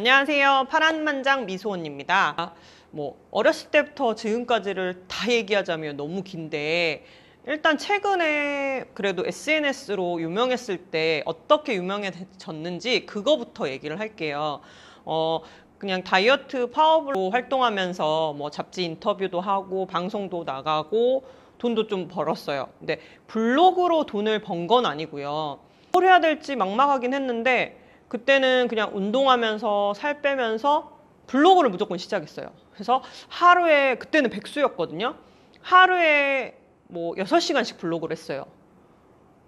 안녕하세요. 파란만장 미소원입니다. 뭐 어렸을 때부터 지금까지를 다 얘기하자면 너무 긴데 일단 최근에 그래도 SNS로 유명했을 때 어떻게 유명해졌는지 그거부터 얘기를 할게요. 어, 그냥 다이어트 파워블로 활동하면서 뭐 잡지 인터뷰도 하고 방송도 나가고 돈도 좀 벌었어요. 근데 블로그로 돈을 번 건 아니고요. 뭘 해야 될지 막막하긴 했는데 그때는 그냥 운동하면서 살 빼면서 블로그를 무조건 시작했어요. 그래서 하루에 그때는 백수였거든요. 하루에 뭐 6시간씩 블로그를 했어요.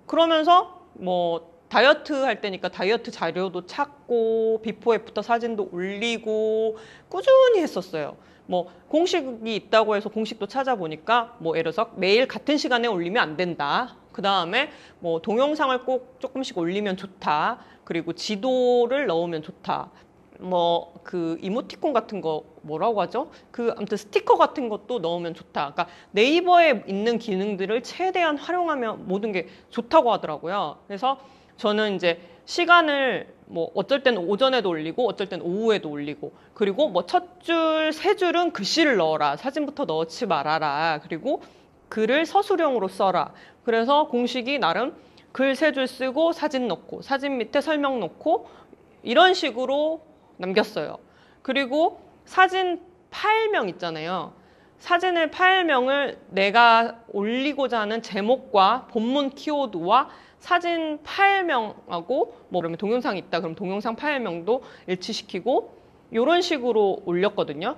그러면서 뭐 다이어트 할 때니까 다이어트 자료도 찾고 비포 애프터 사진도 올리고 꾸준히 했었어요. 뭐 공식이 있다고 해서 공식도 찾아보니까 뭐 예를 들어서 매일 같은 시간에 올리면 안 된다. 그 다음에 뭐 동영상을 꼭 조금씩 올리면 좋다. 그리고 지도를 넣으면 좋다. 뭐 그 이모티콘 같은 거 뭐라고 하죠? 그 아무튼 스티커 같은 것도 넣으면 좋다. 그러니까 네이버에 있는 기능들을 최대한 활용하면 모든 게 좋다고 하더라고요. 그래서 저는 이제 시간을 뭐 어쩔 때는 오전에도 올리고 어쩔 때는 오후에도 올리고 그리고 뭐 첫 줄 세 줄은 글씨를 넣어라 사진부터 넣지 말아라 그리고 글을 서술형으로 써라 그래서 공식이 나름 글 세 줄 쓰고 사진 넣고 사진 밑에 설명 넣고 이런 식으로 남겼어요. 그리고 사진 파일명 있잖아요. 사진의 파일명을 내가 올리고자 하는 제목과 본문 키워드와 사진 파일명하고 뭐 그러면 동영상이 있다 그럼 동영상 파일명도 일치시키고 이런 식으로 올렸거든요.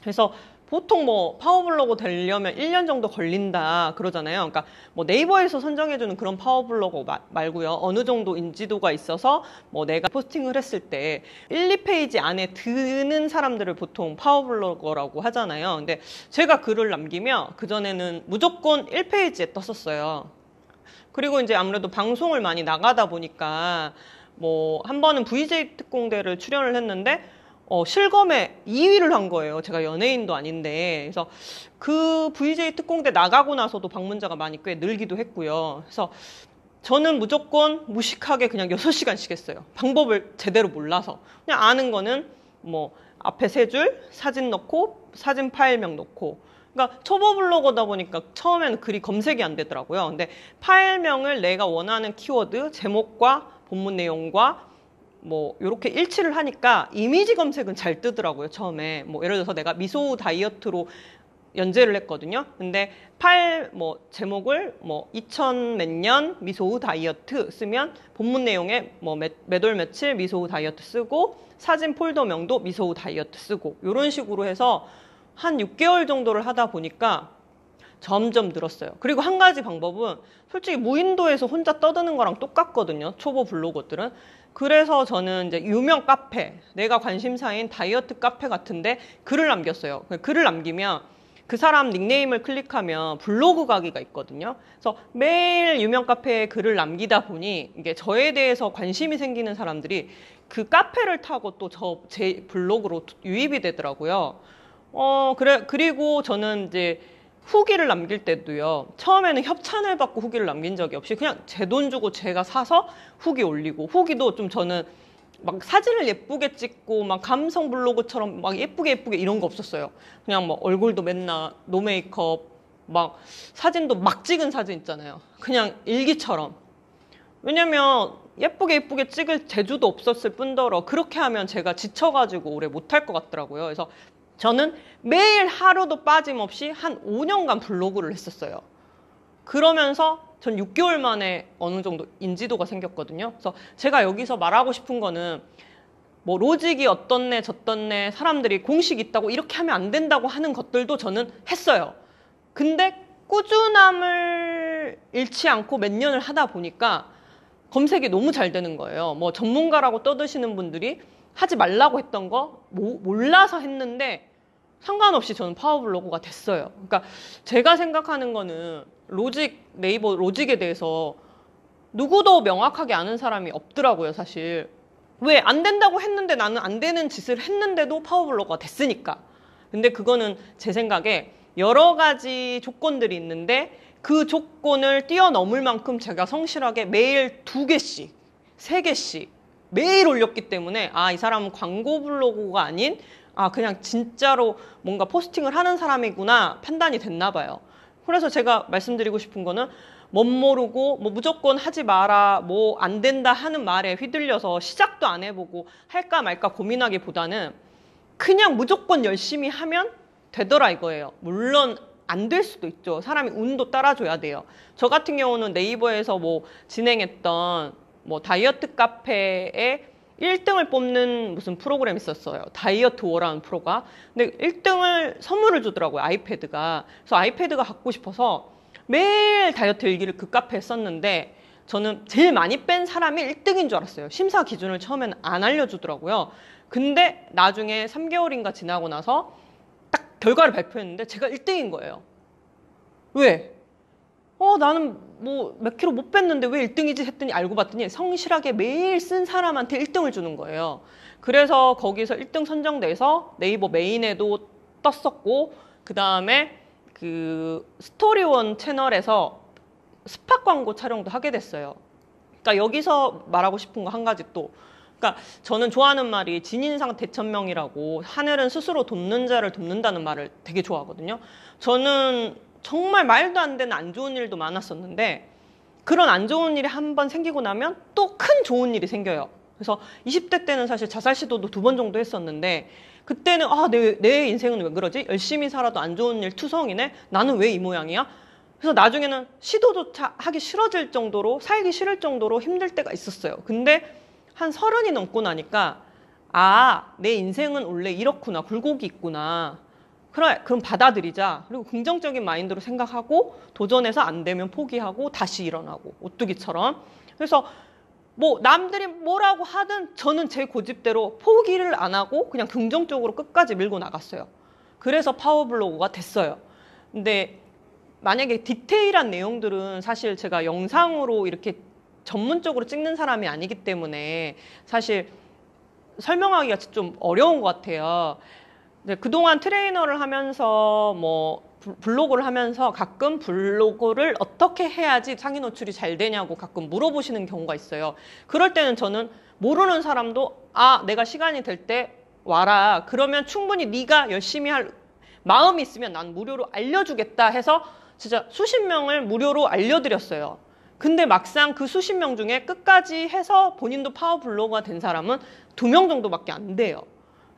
그래서 보통 뭐 파워블로거 되려면 1년 정도 걸린다 그러잖아요. 그러니까 뭐 네이버에서 선정해주는 그런 파워블로거 마, 말고요. 어느 정도 인지도가 있어서 뭐 내가 포스팅을 했을 때 1, 2페이지 안에 드는 사람들을 보통 파워블로거라고 하잖아요. 근데 제가 글을 남기면 그전에는 무조건 1페이지에 떴었어요. 그리고 이제 아무래도 방송을 많이 나가다 보니까 뭐 한 번은 VJ 특공대를 출연을 했는데 어, 실검에 2위를 한 거예요. 제가 연예인도 아닌데. 그래서 그 VJ 특공대 나가고 나서도 방문자가 많이 꽤 늘기도 했고요. 그래서 저는 무조건 무식하게 그냥 6시간씩 했어요. 방법을 제대로 몰라서. 그냥 아는 거는 뭐 앞에 세 줄 사진 넣고 사진 파일명 넣고 그러니까 초보 블로거다 보니까 처음에는 글이 검색이 안 되더라고요. 근데 파일명을 내가 원하는 키워드 제목과 본문 내용과 뭐 이렇게 일치를 하니까 이미지 검색은 잘 뜨더라고요 처음에. 뭐 예를 들어서 내가 미소 다이어트로 연재를 했거든요. 근데 팔 뭐 제목을 뭐 2000 몇 년 미소우 다이어트 쓰면 본문 내용에 뭐몇월 며칠 미소우 다이어트 쓰고 사진 폴더명도 미소우 다이어트 쓰고 이런 식으로 해서 한 6개월 정도를 하다 보니까 점점 늘었어요. 그리고 한 가지 방법은 솔직히 무인도에서 혼자 떠드는 거랑 똑같거든요. 초보 블로거들은. 그래서 저는 이제 유명 카페, 내가 관심사인 다이어트 카페 같은데 글을 남겼어요. 글을 남기면 그 사람 닉네임을 클릭하면 블로그 가기가 있거든요. 그래서 매일 유명 카페에 글을 남기다 보니 이게 저에 대해서 관심이 생기는 사람들이 그 카페를 타고 또 저 제 블로그로 유입이 되더라고요. 어, 그래, 그리고 저는 이제 후기를 남길 때도요. 처음에는 협찬을 받고 후기를 남긴 적이 없이 그냥 제 돈 주고 제가 사서 후기 올리고 후기도 좀 저는 막 사진을 예쁘게 찍고 막 감성 블로그처럼 막 예쁘게 예쁘게 이런 거 없었어요. 그냥 뭐 얼굴도 맨날 노 메이크업 막 사진도 막 찍은 사진 있잖아요. 그냥 일기처럼. 왜냐면 예쁘게 예쁘게 찍을 재주도 없었을 뿐더러 그렇게 하면 제가 지쳐가지고 오래 못할 것 같더라고요. 그래서 저는 매일 하루도 빠짐없이 한 5년간 블로그를 했었어요. 그러면서 전 6개월 만에 어느 정도 인지도가 생겼거든요. 그래서 제가 여기서 말하고 싶은 거는 뭐 로직이 어떻네 저떻네 사람들이 공식 있다고 이렇게 하면 안 된다고 하는 것들도 저는 했어요. 근데 꾸준함을 잃지 않고 몇 년을 하다 보니까 검색이 너무 잘 되는 거예요. 뭐 전문가라고 떠드시는 분들이 하지 말라고 했던 거 몰라서 했는데 상관없이 저는 파워블로거가 됐어요. 그러니까 제가 생각하는 거는 로직 네이버 로직에 대해서 누구도 명확하게 아는 사람이 없더라고요, 사실. 왜 안 된다고 했는데 나는 안 되는 짓을 했는데도 파워블로거가 됐으니까. 근데 그거는 제 생각에 여러 가지 조건들이 있는데 그 조건을 뛰어넘을 만큼 제가 성실하게 매일 두 개씩, 세 개씩 매일 올렸기 때문에 아, 이 사람은 광고 블로그가 아닌 아, 그냥 진짜로 뭔가 포스팅을 하는 사람이구나 판단이 됐나 봐요. 그래서 제가 말씀드리고 싶은 거는 멋 모르고 뭐 무조건 하지 마라 뭐 안 된다 하는 말에 휘둘려서 시작도 안 해보고 할까 말까 고민하기보다는 그냥 무조건 열심히 하면 되더라 이거예요. 물론 안 될 수도 있죠. 사람이 운도 따라줘야 돼요. 저 같은 경우는 네이버에서 뭐 진행했던 뭐 다이어트 카페에 1등을 뽑는 무슨 프로그램 있었어요. 다이어트 워라는 프로가. 근데 1등을 선물을 주더라고요. 아이패드가. 그래서 아이패드가 갖고 싶어서 매일 다이어트 일기를 그 카페에 썼는데 저는 제일 많이 뺀 사람이 1등인 줄 알았어요. 심사 기준을 처음에는 안 알려주더라고요. 근데 나중에 3개월인가 지나고 나서 딱 결과를 발표했는데 제가 1등인 거예요. 왜? 어, 나는 뭐 몇 킬로 못 뺐는데 왜 1등이지 했더니 알고 봤더니 성실하게 매일 쓴 사람한테 1등을 주는 거예요. 그래서 거기서 1등 선정돼서 네이버 메인에도 떴었고, 그 다음에 그 스토리원 채널에서 스팟 광고 촬영도 하게 됐어요. 그러니까 여기서 말하고 싶은 거 한 가지 또 그러니까 저는 좋아하는 말이 진인상 대천명이라고 하늘은 스스로 돕는 자를 돕는다는 말을 되게 좋아하거든요. 저는 정말 말도 안 되는 안 좋은 일도 많았었는데 그런 안 좋은 일이 한 번 생기고 나면 또 큰 좋은 일이 생겨요. 그래서 20대 때는 사실 자살 시도도 두 번 정도 했었는데 그때는 아, 내, 내 인생은 왜 그러지? 열심히 살아도 안 좋은 일 투성이네? 나는 왜 이 모양이야? 그래서 나중에는 시도조차 하기 싫어질 정도로 살기 싫을 정도로 힘들 때가 있었어요. 근데 한 서른이 넘고 나니까 아, 내 인생은 원래 이렇구나. 굴곡이 있구나. 그래, 그럼 받아들이자. 그리고 긍정적인 마인드로 생각하고 도전해서 안 되면 포기하고 다시 일어나고 오뚜기처럼. 그래서 뭐 남들이 뭐라고 하든 저는 제 고집대로 포기를 안 하고 그냥 긍정적으로 끝까지 밀고 나갔어요. 그래서 파워블로그가 됐어요. 근데 만약에 디테일한 내용들은 사실 제가 영상으로 이렇게 전문적으로 찍는 사람이 아니기 때문에 사실 설명하기가 좀 어려운 것 같아요. 네, 그동안 트레이너를 하면서 뭐 블로그를 하면서 가끔 블로그를 어떻게 해야지 상위 노출이 잘 되냐고 가끔 물어보시는 경우가 있어요. 그럴 때는 저는 모르는 사람도 아 내가 시간이 될 때 와라. 그러면 충분히 네가 열심히 할 마음이 있으면 난 무료로 알려주겠다 해서 진짜 수십 명을 무료로 알려드렸어요. 근데 막상 그 수십 명 중에 끝까지 해서 본인도 파워 블로거가 된 사람은 두 명 정도밖에 안 돼요.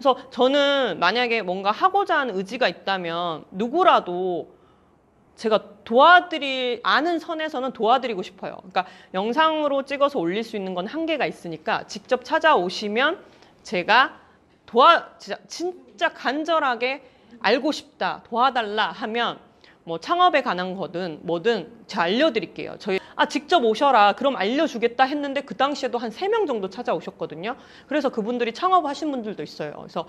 그래서 저는 만약에 뭔가 하고자 하는 의지가 있다면 누구라도 제가 도와드릴 아는 선에서는 도와드리고 싶어요. 그러니까 영상으로 찍어서 올릴 수 있는 건 한계가 있으니까 직접 찾아오시면 제가 도와 진짜, 진짜 간절하게 알고 싶다 도와달라 하면 뭐 창업에 관한 거든 뭐든 제가 알려드릴게요. 저희 아 직접 오셔라 그럼 알려주겠다 했는데 그 당시에도 한 세 명 정도 찾아오셨거든요. 그래서 그분들이 창업하신 분들도 있어요. 그래서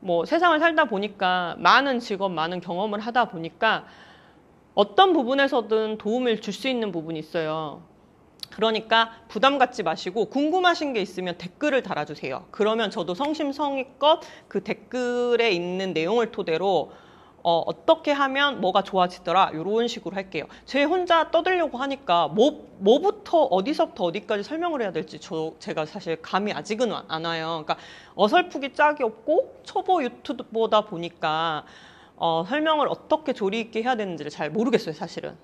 뭐 세상을 살다 보니까 많은 직업, 많은 경험을 하다 보니까 어떤 부분에서든 도움을 줄 수 있는 부분이 있어요. 그러니까 부담 갖지 마시고 궁금하신 게 있으면 댓글을 달아주세요. 그러면 저도 성심성의껏 그 댓글에 있는 내용을 토대로 어, 어떻게 하면 뭐가 좋아지더라 이런 식으로 할게요. 제 혼자 떠들려고 하니까 뭐 뭐부터 어디서부터 어디까지 설명을 해야 될지 저 제가 사실 감이 아직은 안 와요. 그러니까 어설프기 짝이 없고 초보 유튜브보다 보니까 어, 설명을 어떻게 조리 있게 해야 되는지를 잘 모르겠어요, 사실은.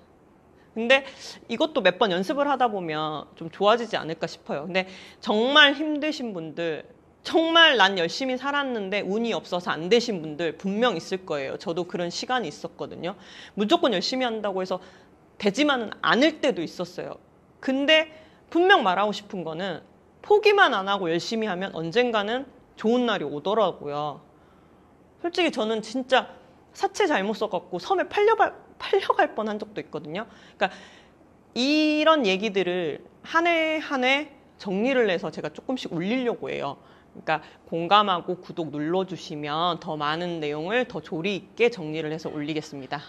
근데 이것도 몇 번 연습을 하다 보면 좀 좋아지지 않을까 싶어요. 근데 정말 힘드신 분들 정말 난 열심히 살았는데 운이 없어서 안 되신 분들 분명 있을 거예요. 저도 그런 시간이 있었거든요. 무조건 열심히 한다고 해서 되지만은 않을 때도 있었어요. 근데 분명 말하고 싶은 거는 포기만 안 하고 열심히 하면 언젠가는 좋은 날이 오더라고요. 솔직히 저는 진짜 사채 잘못 써갖고 섬에 팔려갈, 팔려갈 뻔한 적도 있거든요. 그러니까 이런 얘기들을 한 해 한 해 정리를 해서 제가 조금씩 올리려고 해요. 그러니까 공감하고 구독 눌러주시면 더 많은 내용을 더 조리 있게 정리를 해서 올리겠습니다.